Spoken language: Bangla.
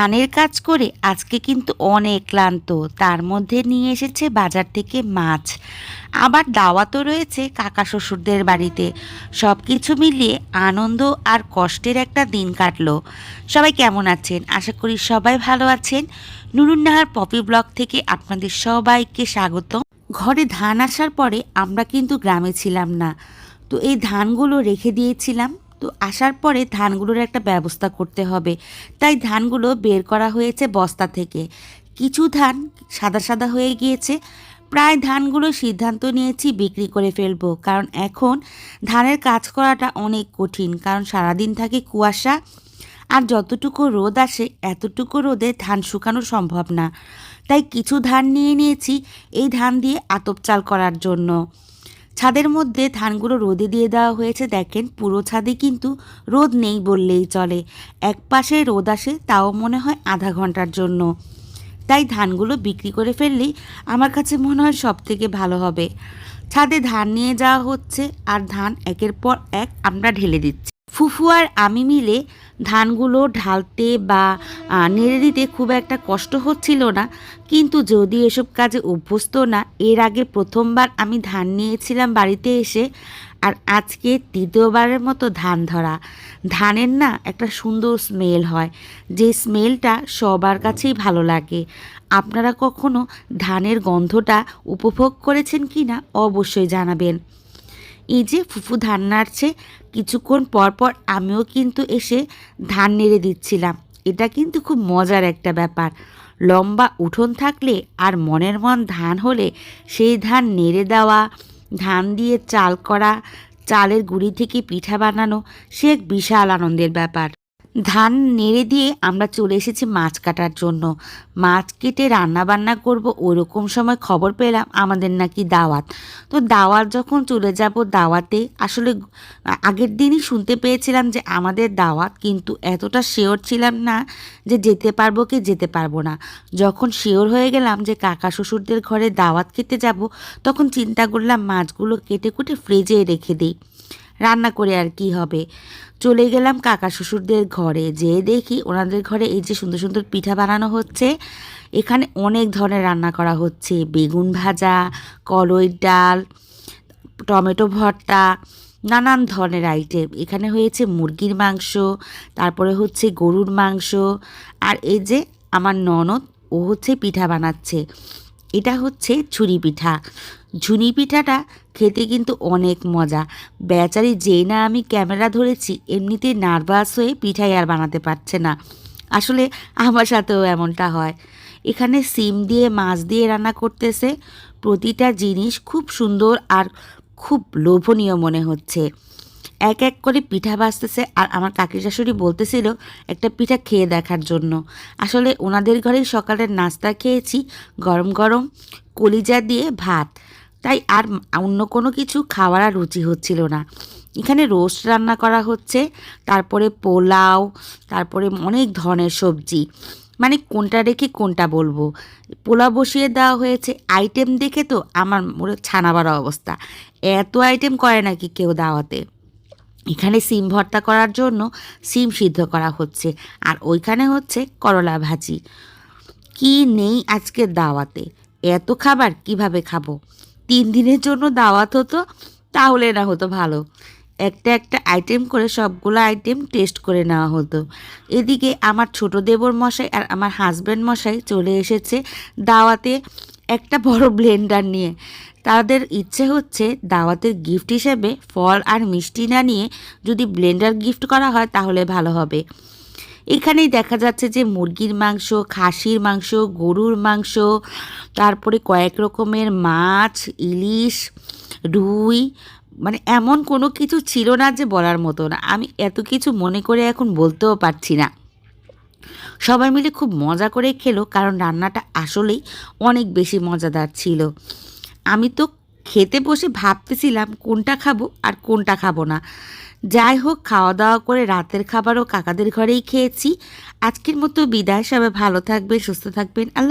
ধানের কাজ করে আজকে কিন্তু অনেক ক্লান্ত। তার মধ্যে নিয়ে এসেছে বাজার থেকে মাছ। আবার দাওয়াতও রয়েছে কাকা শ্বশুরদের বাড়িতে। সব কিছু মিলিয়ে আনন্দ আর কষ্টের একটা দিন কাটলো। সবাই কেমন আছেন? আশা করি সবাই ভালো আছেন। নুরুন্নাহার পপি ব্লগ থেকে আপনাদের সবাইকে স্বাগত। ঘরে ধান আসার পরে আমরা কিন্তু গ্রামে ছিলাম না। তো এই ধানগুলো রেখে দিয়েছিলাম। তো আসার পরে ধানগুলোর একটা ব্যবস্থা করতে হবে। তাই ধানগুলো বের করা হয়েছে বস্তা থেকে। কিছু ধান সাদা সাদা হয়ে গিয়েছে। প্রায় ধানগুলো সিদ্ধান্ত নিয়েছি বিক্রি করে ফেলব, কারণ এখন ধানের কাজ করাটা অনেক কঠিন, কারণ সারাদিন থাকে কুয়াশা। আর যতটুকু রোদ আসে, এতটুকু রোদে ধান শুকানো সম্ভব না। তাই কিছু ধান নিয়ে নিয়েছি, এই ধান দিয়ে আতপ চাল করার জন্য। ছাদের মধ্যে ধানগুলো রোদে দিয়ে দেওয়া হয়েছে। দেখেন, পুরো ছাদে কিন্তু রোদ নেই বললেই চলে। এক পাশে রোদ আসে, তাও মনে হয় আধা ঘণ্টার জন্য। তাই ধানগুলো বিক্রি করে ফেললেই আমার কাছে মনে হয় সব থেকে ভালো হবে। ছাদে ধান নিয়ে যাওয়া হচ্ছে, আর ধান একের পর এক আমরা ঢেলে দিচ্ছি। ফুফু আর আমি মিলে ধানগুলো ঢালতে বা নেড়ে দিতে খুব একটা কষ্ট হচ্ছিল না। কিন্তু যদি এসব কাজে অভ্যস্ত না, এর আগে প্রথমবার আমি ধান নিয়েছিলাম বাড়িতে এসে, আর আজকে তৃতীয়বারের মতো ধান ধরা। ধানের না একটা সুন্দর স্মেল হয়, যে স্মেলটা সবার কাছেই ভালো লাগে। আপনারা কখনো ধানের গন্ধটা উপভোগ করেছেন কি না অবশ্যই জানাবেন। এই যে ফুফু ধান নাড়ছে, কিছুক্ষণ পর পর আমিও কিন্তু এসে ধান নেড়ে দিচ্ছিলাম। এটা কিন্তু খুব মজার একটা ব্যাপার। লম্বা উঠোন থাকলে আর মনের মন ধান হলে সেই ধান নেড়ে দেওয়া, ধান দিয়ে চাল করা, চালের গুঁড়ি থেকে পিঠা বানানো, সে এক বিশাল আনন্দের ব্যাপার। ধান নেড়ে দিয়ে আমরা চলে এসেছি মাছ কাটার জন্য। মাছ কেটে রান্না বান্না করব, ওরকম সময় খবর পেলাম আমাদের নাকি দাওয়াত। তো দাওয়াত যখন চলে যাব দাওয়াতে, আসলে আগের দিনই শুনতে পেয়েছিলাম যে আমাদের দাওয়াত, কিন্তু এতটা শিওর ছিলাম না যে যেতে পারব কি যেতে পারব না। যখন শিওর হয়ে গেলাম যে কাকা শ্বশুরদের ঘরে দাওয়াত খেতে যাব, তখন চিন্তা করলাম মাছগুলো কেটে কুটে ফ্রিজে রেখে দিই। রান্না করে আর কি হবে। চলে গেলাম কাকা শ্বশুরদের ঘরে। যেয়ে দেখি ওনাদের ঘরে এই যে সুন্দর সুন্দর পিঠা বানানো হচ্ছে। এখানে অনেক ধরনের রান্না করা হচ্ছে। বেগুন ভাজা কলইর ডাল, টমেটো ভর্তা, নানান ধরনের আইটেম এখানে হয়েছে মুরগির মাংস, তারপরে হচ্ছে গরুর মাংস, আর এই যে আমার ননদ, ও হচ্ছে পিঠা বানাচ্ছে। এটা হচ্ছে ছুরি পিঠা। ঝুনি পিঠাটা খেতে কিন্তু অনেক মজা। বেচারি যেই না আমি ক্যামেরা ধরেছি এমনিতেই নার্ভাস হয়ে পিঠাই আর বানাতে পারছে না। আসলে আমার সাথেও এমনটা হয়। এখানে সিম দিয়ে, মাছ দিয়ে রান্না করতেছে। প্রতিটা জিনিস খুব সুন্দর আর খুব লোভনীয় মনে হচ্ছে। এক এক করে পিঠা ভাজতেছে আর আমার কাকি শাশুড়ি বলতেছিল একটা পিঠা খেয়ে দেখার জন্য। আসলে ওনাদের ঘরেই সকালের নাস্তা খেয়েছি, গরম গরম কলিজা দিয়ে ভাত। তাই আর অন্য কোনো কিছু খাওয়ার আর রুচি হচ্ছিল না। এখানে রোস্ট রান্না করা হচ্ছে, তারপরে পোলাও, তারপরে অনেক ধরনের সবজি। মানে কোনটা রেখে কোনটা বলব? পোলাও বসিয়ে দেওয়া হয়েছে, আইটেম দেখে তো আমার মোড়ে ছানা বাড়া অবস্থা। এত আইটেম করে নাকি কেউ দাওয়াতে। এখানে সিম ভর্তা করার জন্য সিম সিদ্ধ করা হচ্ছে, আর ওইখানে হচ্ছে করলা ভাজি। কি নেই আজকে দাওয়াতে? এত খাবার কীভাবে খাব? তিন দিনের জন্য দাওয়াত হতো, তাহলে না হতো ভালো। একটা একটা আইটেম করে সবগুলো আইটেম টেস্ট করে নেওয়া হতো। এদিকে আমার ছোট দেবর মশাই আর আমার হাজব্যান্ড মশাই চলে এসেছে দাওয়াতে একটা বড় ব্লেন্ডার নিয়ে। তাদের ইচ্ছে হচ্ছে দাওয়াতের গিফট হিসেবে ফল আর মিষ্টি না নিয়ে যদি ব্লেন্ডার গিফট করা হয় তাহলে ভালো হবে। এখানেই দেখা যাচ্ছে যে মুরগির মাংস, খাসির মাংস, গরুর মাংস, তারপরে কয়েক রকমের মাছ, ইলিশ, রুই মানে এমন কোনো কিছু ছিল না যে বলার মতো না আমি এত কিছু মনে করে এখন বলতেও পারছি না। সবাই মিলে খুব মজা করে খেলো, কারণ রান্নাটা আসলেই অনেক বেশি মজাদার ছিল। আমি তো খেতে বসে ভাবতেছিলাম কোনটা খাব আর কোনটা খাব না। যাই হোক খাওয়া দাওয়া করে রাতের খাবারও কাকাদের ঘরেই খেয়েছি। আজকের মতো বিদায়, সবাই ভালো থাকবেন, সুস্থ থাকবেন। আল্লাহ